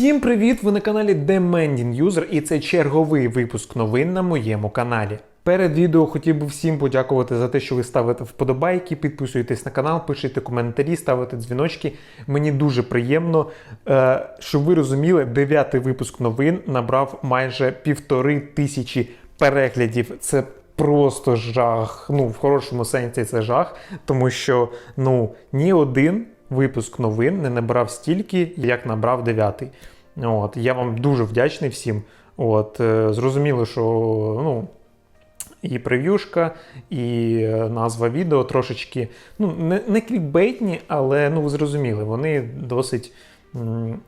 Всім привіт! Ви на каналі Demanding User і це черговий випуск новин на моєму каналі. Перед відео хотів би всім подякувати за те, що ви ставите вподобайки, підписуєтесь на канал, пишете коментарі, ставите дзвіночки. Мені дуже приємно, Е, щоб ви розуміли, дев'ятий випуск новин набрав майже півтори тисячі переглядів. Це просто жах. Ну, в хорошому сенсі це жах, тому що ну ні один випуск новин не набрав стільки, як набрав дев'ятий. От, я вам дуже вдячний всім. От, е, зрозуміло, що ну, і прев'юшка, і е, назва відео трошечки ну, не, не клікбейтні, але ну, зрозуміли, вони досить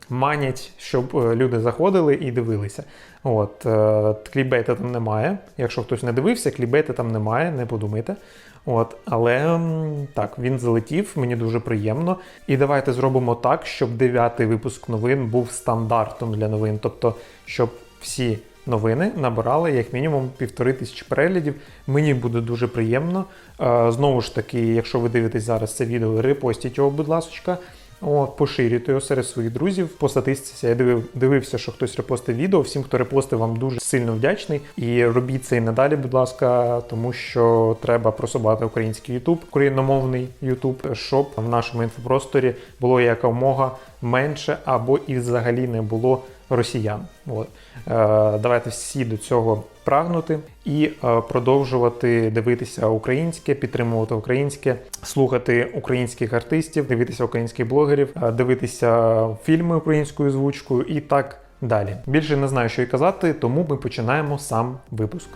манять, щоб е, люди заходили і дивилися. От, клікбейта там немає. Якщо хтось не дивився, клікбейта там немає, не подумайте. От, але так, він залетів, мені дуже приємно. І давайте зробимо так, щоб дев'ятий випуск новин був стандартом для новин. Тобто, щоб всі новини набирали як мінімум півтори тисячі переглядів. Мені буде дуже приємно. Е, Знову ж таки, якщо ви дивитесь зараз це відео, репостіть його, будь ласка. От, поширюйте його серед своїх друзів. По статистиці я дивив, дивився, що хтось репостив відео. Всім, хто репостив, вам дуже сильно вдячний. І робіть це і надалі, будь ласка, тому що треба просувати український YouTube, україномовний YouTube, щоб в нашому інфопросторі було якомога менше або і взагалі не було росіян. От. Е, давайте всі до цього прагнути і е, продовжувати дивитися українське, підтримувати українське, слухати українських артистів, дивитися українських блогерів, е, дивитися фільми українською звучкою і так далі. Більше не знаю, що й казати, тому ми починаємо сам випуск.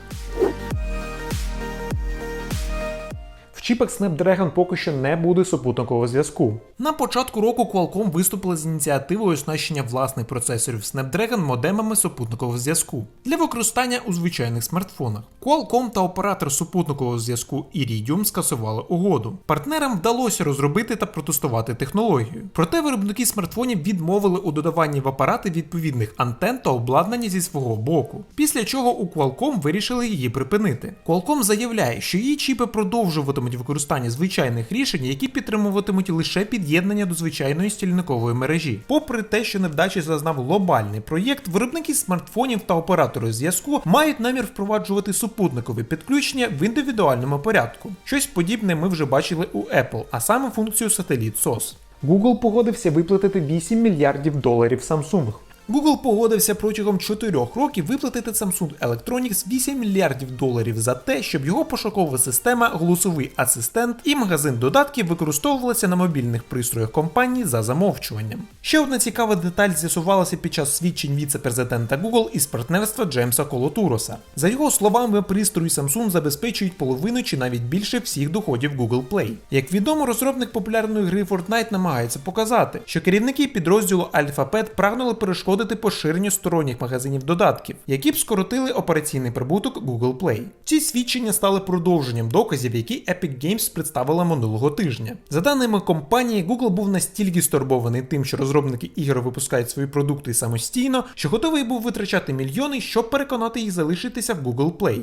Чіпах Snapdragon поки що не буде супутникового зв'язку. На початку року Qualcomm виступили з ініціативою оснащення власних процесорів Snapdragon модемами супутникового зв'язку для використання у звичайних смартфонах. Qualcomm та оператор супутникового зв'язку Iridium скасували угоду. Партнерам вдалося розробити та протестувати технологію. Проте виробники смартфонів відмовили у додаванні в апарати відповідних антен та обладнання зі свого боку. Після чого у Qualcomm вирішили її припинити. Qualcomm заявляє, що її чіпи продовжуватимуть використання звичайних рішень, які підтримуватимуть лише під'єднання до звичайної стільникової мережі. Попри те, що невдачі зазнав глобальний проєкт, виробники смартфонів та оператори зв'язку мають намір впроваджувати супутникові підключення в індивідуальному порядку. Щось подібне ми вже бачили у Apple, а саме функцію сателіт SOS. Google погодився виплатити 8 мільярдів доларів Samsung. Google погодився протягом 4 років виплатити Samsung Electronics 8 мільярдів доларів за те, щоб його пошукова система, голосовий асистент і магазин додатків використовувалися на мобільних пристроях компанії за замовчуванням. Ще одна цікава деталь з'ясувалася під час свідчень віце-президента Google із партнерства Джеймса Колотуроса. За його словами, пристрої Samsung забезпечують половину чи навіть більше всіх доходів Google Play. Як відомо, розробник популярної гри Fortnite намагається показати, що керівники підрозділу Alphabet прагнули перешкодити поширенню сторонніх магазинів додатків, які б скоротили операційний прибуток Google Play. Ці свідчення стали продовженням доказів, які Epic Games представила минулого тижня. За даними компанії, Google був настільки стурбований тим, що розробники ігор випускають свої продукти самостійно, що готовий був витрачати мільйони, щоб переконати їх залишитися в Google Play.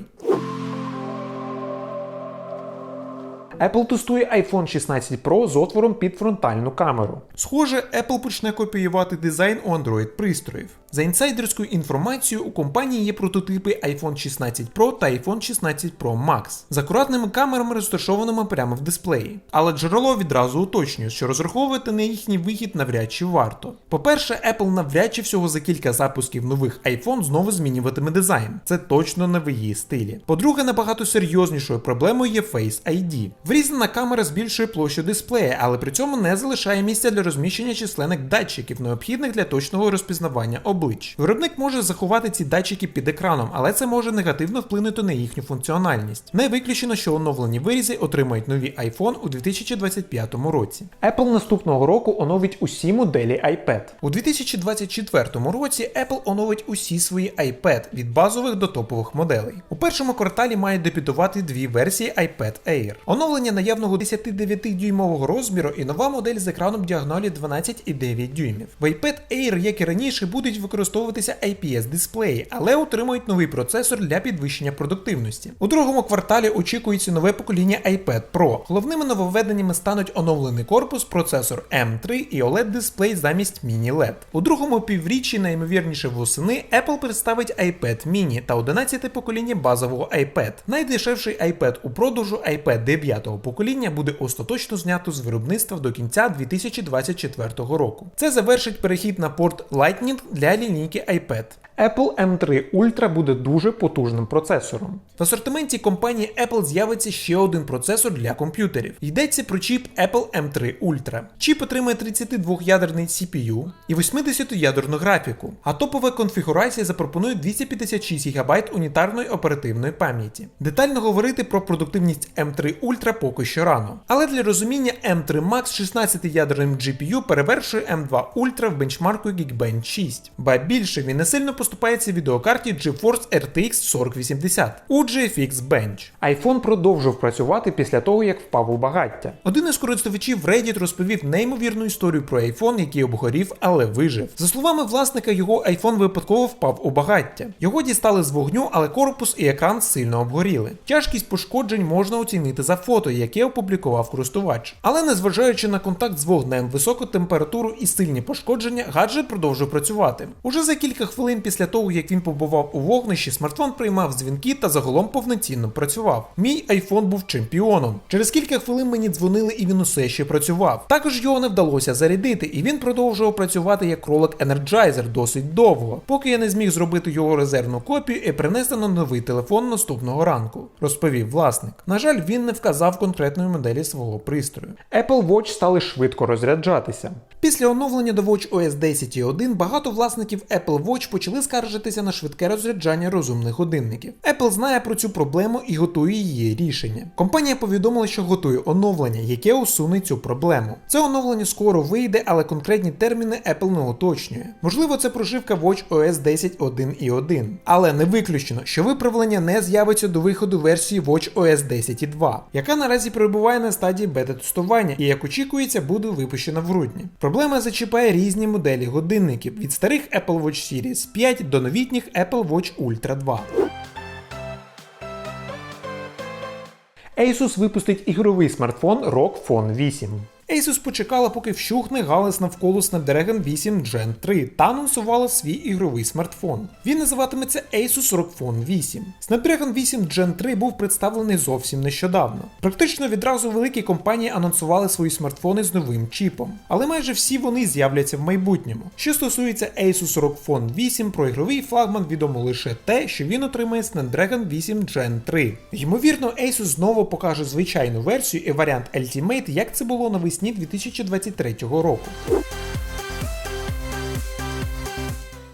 Apple тестує iPhone 16 Pro з отвором під фронтальну камеру. Схоже, Apple почне копіювати дизайн у Android пристроїв. За інсайдерською інформацією, у компанії є прототипи iPhone 16 Pro та iPhone 16 Pro Max з акуратними камерами, розташованими прямо в дисплеї. Але джерело відразу уточнює, що розраховувати на їхній вихід навряд чи варто. По-перше, Apple навряд чи всього за кілька запусків нових iPhone знову змінюватиме дизайн. Це точно не в її стилі. По-друге, набагато серйознішою проблемою є Face ID. Врізана камера збільшує площу дисплея, але при цьому не залишає місця для розміщення численних датчиків, необхідних для точного розпізнавання облич. Виробник може заховати ці датчики під екраном, але це може негативно вплинути на їхню функціональність. Не виключено, що оновлені вирізи отримають нові iPhone у 2025 році. Apple наступного року оновить усі моделі iPad. У 2024 році Apple оновить усі свої iPad від базових до топових моделей. У першому кварталі має дебютувати дві версії iPad Air. Оновлення наявного 10,9-дюймового розміру і нова модель з екраном діагоналі 12,9 дюймів. В iPad Air, як і раніше, будуть використовувати використовуватися IPS дисплеї, але отримують новий процесор для підвищення продуктивності. У другому кварталі очікується нове покоління iPad Pro. Головними нововведеннями стануть оновлений корпус, процесор M3 і OLED дисплей замість Mini LED. У другому півріччі, найімовірніше восени, Apple представить iPad mini та 11 покоління базового iPad. Найдешевший iPad у продажу iPad 9-го покоління буде остаточно знято з виробництва до кінця 2024 року. Це завершить перехід на порт Lightning для лінійки iPad. Apple M3 Ultra буде дуже потужним процесором. В асортименті компанії Apple з'явиться ще один процесор для комп'ютерів. Йдеться про чіп Apple M3 Ultra. Чіп отримує 32-ядерний CPU і 80-ядерну графіку, а топова конфігурація запропонує 256 ГБ унітарної оперативної пам'яті. Детально говорити про продуктивність M3 Ultra поки що рано. Але для розуміння M3 Max 16-ядерним GPU перевершує M2 Ultra в бенчмарку Geekbench 6. Ба більше він не сильно поступається відеокарті GeForce RTX 4080 у GFX Bench. iPhone продовжив працювати після того, як впав у багаття. Один із користувачів Reddit розповів неймовірну історію про iPhone, який обгорів, але вижив. За словами власника, його iPhone випадково впав у багаття. Його дістали з вогню, але корпус і екран сильно обгоріли. Тяжкість пошкоджень можна оцінити за фото, яке опублікував користувач. Але незважаючи на контакт з вогнем, високу температуру і сильні пошкодження, гаджет продовжує працювати. Уже за кілька хвилин після того, як він побував у вогнищі, смартфон приймав дзвінки та загалом повноцінно працював. Мій iPhone був чемпіоном. Через кілька хвилин мені дзвонили, і він усе ще працював. Також його не вдалося зарядити, і він продовжував працювати як кролик Energizer досить довго, поки я не зміг зробити його резервну копію і принести на новий телефон наступного ранку, розповів власник. На жаль, він не вказав конкретної моделі свого пристрою. Apple Watch стали швидко розряджатися. Після оновлення до WatchOS 10.1 багато власників Apple Watch почали скаржитися на швидке розряджання розумних годинників. Apple знає про цю проблему і готує її рішення. Компанія повідомила, що готує оновлення, яке усуне цю проблему. Це оновлення скоро вийде, але конкретні терміни Apple не уточнює. Можливо, це прошивка WatchOS 10.1.1. Але не виключено, що виправлення не з'явиться до виходу версії WatchOS 10.2, яка наразі перебуває на стадії бета-тестування і, як очікується, буде випущена в грудні. Проблема зачіпає різні моделі годинників від старих Apple Watch Series 5 до новітніх Apple Watch Ultra 2. Asus випустить ігровий смартфон ROG Phone 8. Asus почекала, поки вщухне галас навколо Snapdragon 8 Gen 3 та анонсувала свій ігровий смартфон. Він називатиметься Asus ROG Phone 8. Snapdragon 8 Gen 3 був представлений зовсім нещодавно. Практично відразу великі компанії анонсували свої смартфони з новим чіпом, але майже всі вони з'являться в майбутньому. Що стосується Asus ROG Phone 8, про ігровий флагман відомо лише те, що він отримає Snapdragon 8 Gen 3. Ймовірно, Asus знову покаже звичайну версію і варіант Ultimate, як це було навесні 2023 року.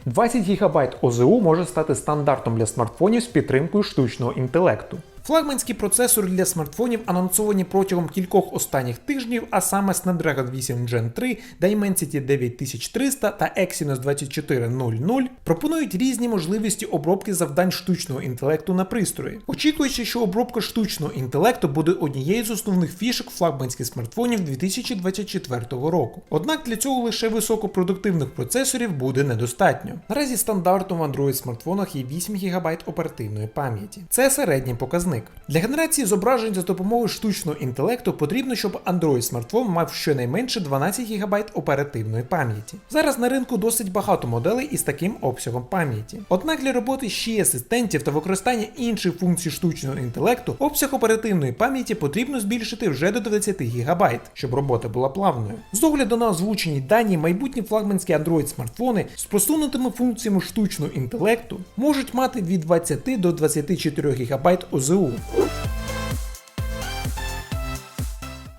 20 ГБ ОЗУ може стати стандартом для смартфонів з підтримкою штучного інтелекту. Флагманські процесори для смартфонів анонсовані протягом кількох останніх тижнів, а саме Snapdragon 8 Gen 3, Dimensity 9300 та Exynos 2400 пропонують різні можливості обробки завдань штучного інтелекту на пристрої. Очікуючи, що обробка штучного інтелекту буде однією з основних фішок флагманських смартфонів 2024 року. Однак для цього лише високопродуктивних процесорів буде недостатньо. Наразі стандартом в Android смартфонах є 8 ГБ оперативної пам'яті. Це середній показник. Для генерації зображень за допомогою штучного інтелекту потрібно, щоб Android смартфон мав щонайменше 12 ГБ оперативної пам'яті. Зараз на ринку досить багато моделей із таким обсягом пам'яті. Однак для роботи ще асистентів та використання інших функцій штучного інтелекту обсяг оперативної пам'яті потрібно збільшити вже до 20 ГБ, щоб робота була плавною. З огляду на озвучені дані, майбутні флагманські Android смартфони з просунутими функціями штучного інтелекту можуть мати від 20 до 24 ГБ ОЗУ.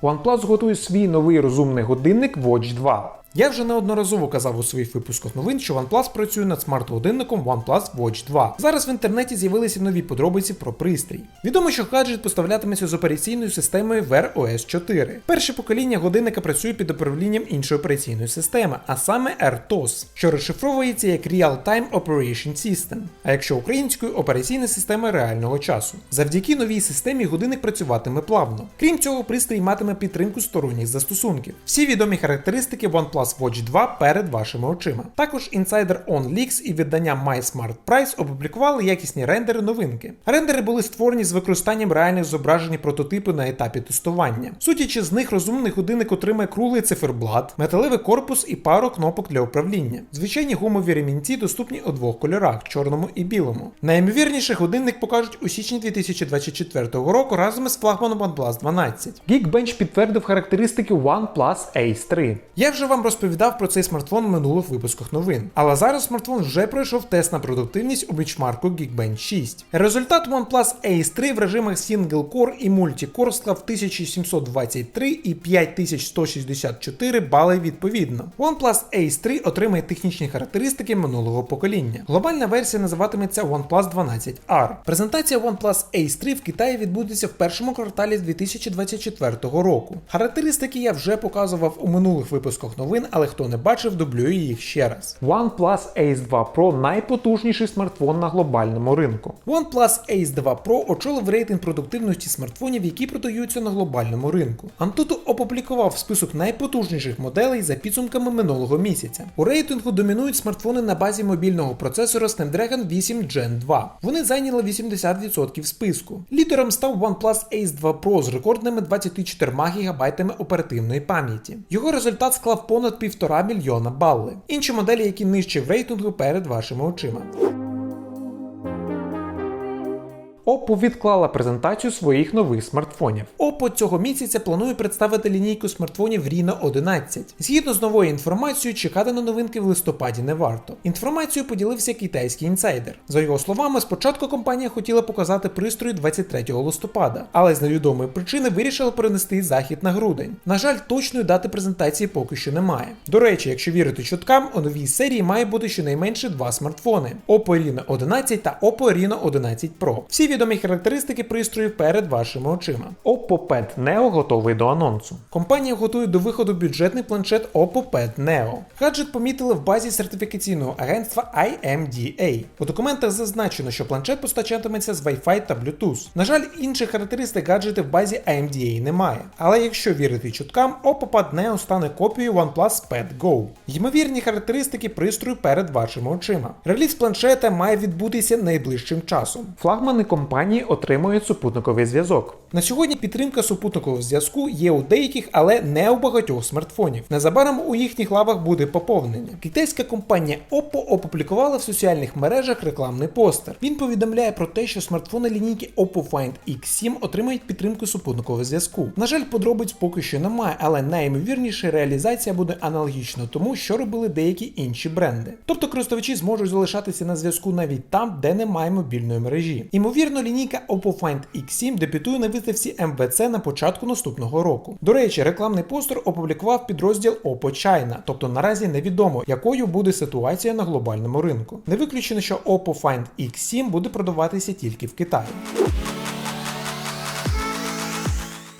OnePlus готує свій новий розумний годинник Watch 2. Я вже неодноразово казав у своїх випусках новин, що OnePlus працює над смарт-годинником OnePlus Watch 2. Зараз в інтернеті з'явилися нові подробиці про пристрій. Відомо, що гаджет поставлятиметься з операційною системою Wear OS 4. Перше покоління годинника працює під управлінням іншої операційної системи, а саме RTOS, що розшифровується як Real-Time Operation System, а якщо українською операційна система реального часу. Завдяки новій системі годинник працюватиме плавно. Крім цього, пристрій матиме підтримку сторонніх застосунків. Всі відомі характеристики OnePlus OnePlus Watch 2 перед вашими очима. Також інсайдер OnLeaks і видання MySmartPrice опублікували якісні рендери новинки. Рендери були створені з використанням реальних зображень і прототипу на етапі тестування. Судячи з них, розумний годинник отримає круглий циферблат, металевий корпус і пару кнопок для управління. Звичайні гумові ремінці доступні у двох кольорах чорному і білому. Найімовірніше годинник покажуть у січні 2024 року разом із флагманом OnePlus 12. Geekbench підтвердив характеристики OnePlus Ace 3. Я вже вам розповідав про цей смартфон в минулих випусках новин. Але зараз смартфон вже пройшов тест на продуктивність у бічмарку Geekbench 6. Результат OnePlus Ace 3 в режимах Single Core і Multi-Core склав 1723 і 5164 бали відповідно. OnePlus Ace 3 отримає технічні характеристики минулого покоління. Глобальна версія називатиметься OnePlus 12R. Презентація OnePlus Ace 3 в Китаї відбудеться в першому кварталі 2024 року. Характеристики я вже показував у минулих випусках новин, але хто не бачив, дублюю їх ще раз. OnePlus Ace 2 Pro найпотужніший смартфон на глобальному ринку. OnePlus Ace 2 Pro очолив рейтинг продуктивності смартфонів, які продаються на глобальному ринку. Antutu опублікував список найпотужніших моделей за підсумками минулого місяця. У рейтингу домінують смартфони на базі мобільного процесора Snapdragon 8 Gen 2. Вони зайняли 80% списку. Лідером став OnePlus Ace 2 Pro з рекордними 24 ГБ оперативної пам'яті. Його результат склав понад 1,5 мільйона бали. Інші моделі, які нижче в рейтингу перед вашими очима. Oppo відклала презентацію своїх нових смартфонів. Oppo цього місяця планує представити лінійку смартфонів Reno 11. Згідно з новою інформацією, чекати на новинки в листопаді не варто. Інформацію поділився китайський інсайдер. За його словами, спочатку компанія хотіла показати пристрої 23 листопада, але з невідомої причини вирішила перенести захід на грудень. На жаль, точної дати презентації поки що немає. До речі, якщо вірити чуткам, у новій серії має бути щонайменше два смартфони: Oppo Reno 11 та Oppo Reno 11 Pro. Всі відомі характеристики пристроїв перед вашими очима. Oppo Pad Neo готовий до анонсу. Компанія готує до виходу бюджетний планшет Oppo Pad Neo. Гаджет помітили в базі сертифікаційного агентства IMDA. У документах зазначено, що планшет постачатиметься з Wi-Fi та Bluetooth. На жаль, інших характеристик гаджета в базі IMDA немає. Але якщо вірити чуткам, Oppo Pad Neo стане копією OnePlus Pad Go. Ймовірні характеристики пристрою перед вашими очима. Реліз планшета має відбутися найближчим часом. Флагмани компанії отримують супутниковий зв'язок. На сьогодні підтримка супутникового зв'язку є у деяких, але не у багатьох смартфонів. Незабаром у їхніх лавах буде поповнення. Китайська компанія Oppo опублікувала в соціальних мережах рекламний постер. Він повідомляє про те, що смартфони лінійки Oppo Find X7 отримають підтримку супутникового зв'язку. На жаль, подробиць поки що немає, але найімовірніше реалізація буде аналогічно тому, що робили деякі інші бренди. Тобто користувачі зможуть залишатися на зв'язку навіть там, де немає мобільної мережі. Імовірно, лінійка Oppo Find X7 дебютує на виставці МВЦ на початку наступного року. До речі, рекламний постер опублікував підрозділ Oppo China, тобто наразі невідомо, якою буде ситуація на глобальному ринку. Не виключено, що Oppo Find X7 буде продаватися тільки в Китаї.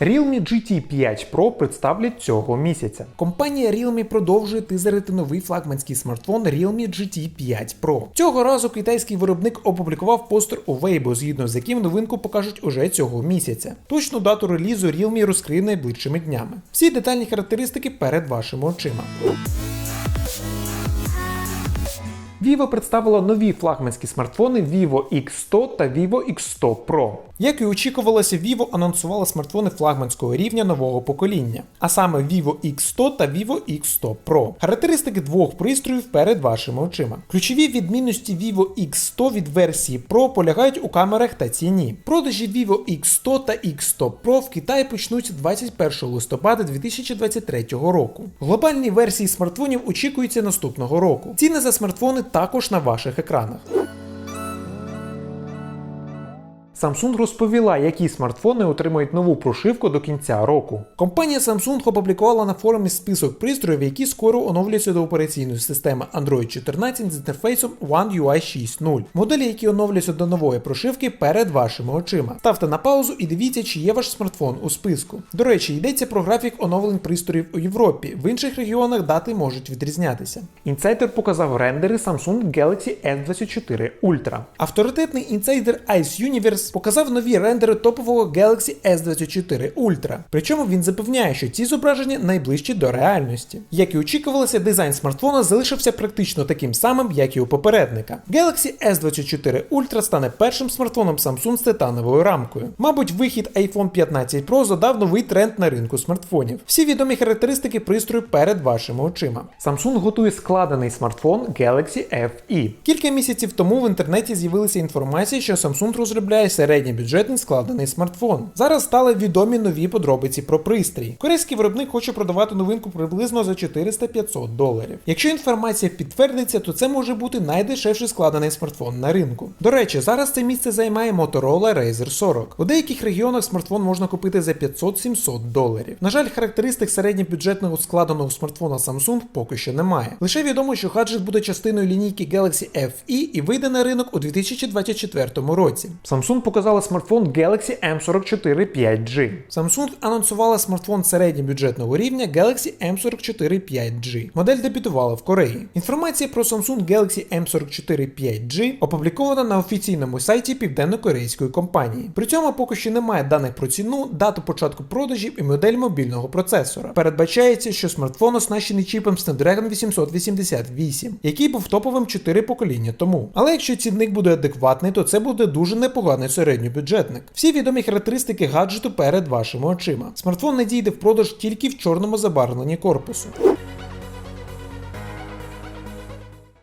Realme GT 5 Pro представлять цього місяця. Компанія Realme продовжує тизерити новий флагманський смартфон Realme GT 5 Pro. Цього разу китайський виробник опублікував постер у Weibo, згідно з яким новинку покажуть уже цього місяця. Точну дату релізу Realme розкриє найближчими днями. Всі детальні характеристики перед вашими очима. Vivo представила нові флагманські смартфони Vivo X100 та Vivo X100 Pro. Як і очікувалося, Vivo анонсувала смартфони флагманського рівня нового покоління, а саме Vivo X100 та Vivo X100 Pro. Характеристики двох пристроїв перед вашими очима. Ключові відмінності Vivo X100 від версії Pro полягають у камерах та ціні. Продажі Vivo X100 та X100 Pro в Китаї почнуться 21 листопада 2023 року. Глобальні версії смартфонів очікуються наступного року. Ціни за смартфони також на ваших екранах. Samsung розповіла, які смартфони отримають нову прошивку до кінця року. Компанія Samsung опублікувала на форумі список пристроїв, які скоро оновлюються до операційної системи Android 14 з інтерфейсом One UI 6.0. Моделі, які оновлюються до нової прошивки перед вашими очима. Ставте на паузу і дивіться, чи є ваш смартфон у списку. До речі, йдеться про графік оновлень пристроїв у Європі. В інших регіонах дати можуть відрізнятися. Інсайдер показав рендери Samsung Galaxy S24 Ultra. Авторитетний інсайдер Ice Universe Показав нові рендери топового Galaxy S24 Ultra. Причому він запевняє, що ці зображення найближчі до реальності. Як і очікувалося, дизайн смартфона залишився практично таким самим, як і у попередника. Galaxy S24 Ultra стане першим смартфоном Samsung з титановою рамкою. Мабуть, вихід iPhone 15 Pro задав новий тренд на ринку смартфонів. Всі відомі характеристики пристрою перед вашими очима. Samsung готує складений смартфон Galaxy FE. Кілька місяців тому в інтернеті з'явилася інформація, що Samsung розробляє середньобюджетний складений смартфон. Зараз стали відомі нові подробиці про пристрій. Корейський виробник хоче продавати новинку приблизно за 400-500 доларів. Якщо інформація підтвердиться, то це може бути найдешевший складений смартфон на ринку. До речі, зараз це місце займає Motorola Razer 40. У деяких регіонах смартфон можна купити за 500-700 доларів. На жаль, характеристик середньобюджетного складеного смартфона Samsung поки що немає. Лише відомо, що гаджет буде частиною лінійки Galaxy FE і вийде на ринок у 2024 році. Samsung показала смартфон Galaxy M44 5G. Samsung анонсувала смартфон середньобюджетного рівня Galaxy M44 5G. Модель дебютувала в Кореї. Інформація про Samsung Galaxy M44 5G опублікована на офіційному сайті південно-корейської компанії. При цьому поки що немає даних про ціну, дату початку продажів і модель мобільного процесора. Передбачається, що смартфон оснащений чіпом Snapdragon 888, який був топовим 4 покоління тому. Але якщо цінник буде адекватний, то це буде дуже непоганий середньобюджетник. Всі відомі характеристики гаджету перед вашими очима. Смартфон не дійде в продаж тільки в чорному забарвленні корпусу.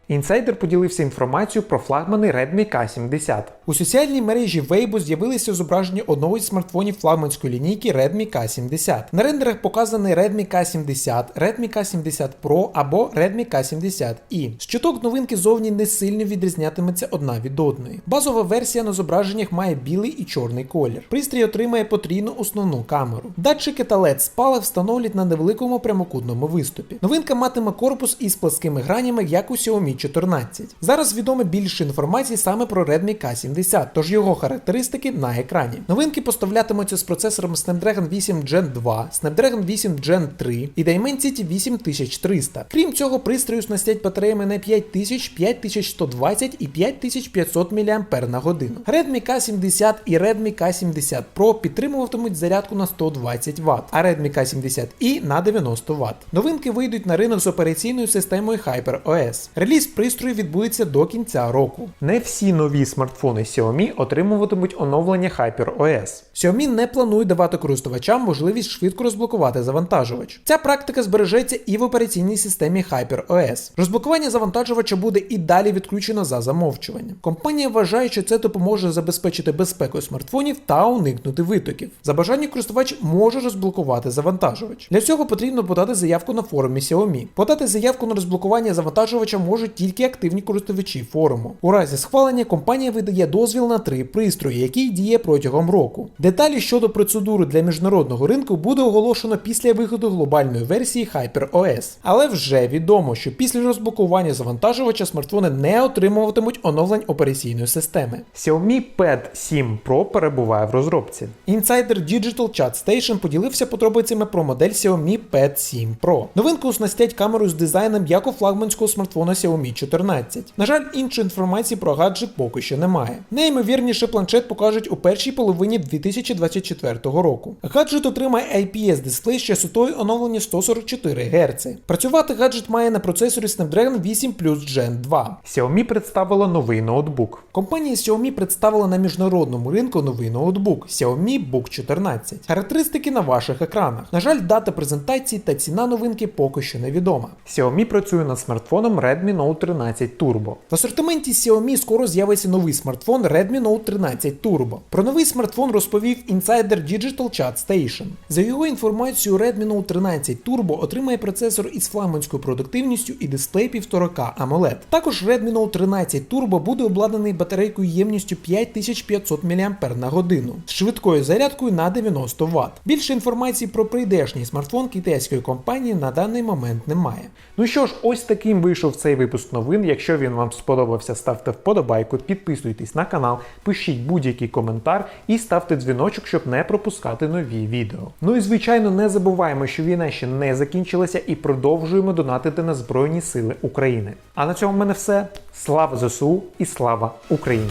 Інсайдер поділився інформацією про флагмани Redmi K70. У соціальній мережі Weibo з'явилися зображення одного із смартфонів флагманської лінійки Redmi K70. На рендерах показаний Redmi K70, Redmi K70 Pro або Redmi K70i. З чуток новинки зовні не сильно відрізнятиметься одна від одної. Базова версія на зображеннях має білий і чорний колір. Пристрій отримає потрійну основну камеру. Датчики та LED спалах встановлять на невеликому прямокутному виступі. Новинка матиме корпус із пласкими гранями, як у Xiaomi 14. Зараз відомо більше інформації саме про Redmi K70, тож його характеристики на екрані. Новинки поставлятимуться з процесором Snapdragon 8 Gen 2, Snapdragon 8 Gen 3 і Dimensity 8300. Крім цього, пристрій оснастять батареями на 5000, 5120 і 5500 мАч на годину. Redmi K70 і Redmi K70 Pro підтримуватимуть зарядку на 120 Вт, а Redmi K70i на 90 Вт. Новинки вийдуть на ринок з операційною системою HyperOS. Реліз пристрою відбудеться до кінця року. Не всі нові смартфони Xiaomi отримуватимуть оновлення HyperOS. Xiaomi не планує давати користувачам можливість швидко розблокувати завантажувач. Ця практика збережеться і в операційній системі HyperOS. Розблокування завантажувача буде і далі відключено за замовчуванням. Компанія вважає, що це допоможе забезпечити безпеку смартфонів та уникнути витоків. За бажання користувач може розблокувати завантажувач. Для цього потрібно подати заявку на форумі Xiaomi. Подати заявку на розблокування завантажувача можуть тільки активні користувачі форуму. У разі схвалення компанія видає дозвіл на три пристрої, який діє протягом року. Деталі щодо процедури для міжнародного ринку буде оголошено після виходу глобальної версії HyperOS. Але вже відомо, що після розблокування завантажувача смартфони не отримуватимуть оновлень операційної системи. Xiaomi Pad 7 Pro перебуває в розробці. Інсайдер Digital Chat Station поділився подробицями про модель Xiaomi Pad 7 Pro. Новинку оснастять камерою з дизайном як у флагманського смартфона Xiaomi 14. На жаль, іншої інформації про гаджет поки що немає. Найімовірніше планшет покажуть у першій половині 2024 року. Гаджет отримає IPS дисплей з частотою оновлення 144 Гц. Працювати гаджет має на процесорі Snapdragon 8 Plus Gen 2. Xiaomi представила новий ноутбук. Компанія Xiaomi представила на міжнародному ринку новий ноутбук Xiaomi Book 14. Характеристики на ваших екранах. На жаль, дата презентації та ціна новинки поки що невідома. Xiaomi працює над смартфоном Redmi Note 13 Turbo. В асортименті Xiaomi скоро з'явиться новий смартфон Redmi Note 13 Turbo. Про новий смартфон розповів інсайдер Digital Chat Station. За його інформацією, Redmi Note 13 Turbo отримає процесор із флагманською продуктивністю і дисплей 1,5К AMOLED. Також Redmi Note 13 Turbo буде обладнаний батарейкою ємністю 5500 мАч на годину з швидкою зарядкою на 90 Вт. Більше інформації про прийдешній смартфон китайської компанії на даний момент немає. Ну що ж, ось таким вийшов цей випуск новин. Якщо він вам сподобався, ставте вподобайку, підписуйтесь на канал, пишіть будь-який коментар і ставте дзвіночок, щоб не пропускати нові відео. Ну і звичайно, не забуваємо, що війна ще не закінчилася і продовжуємо донатити на Збройні Сили України. А на цьому в мене все. Слава ЗСУ і слава Україні!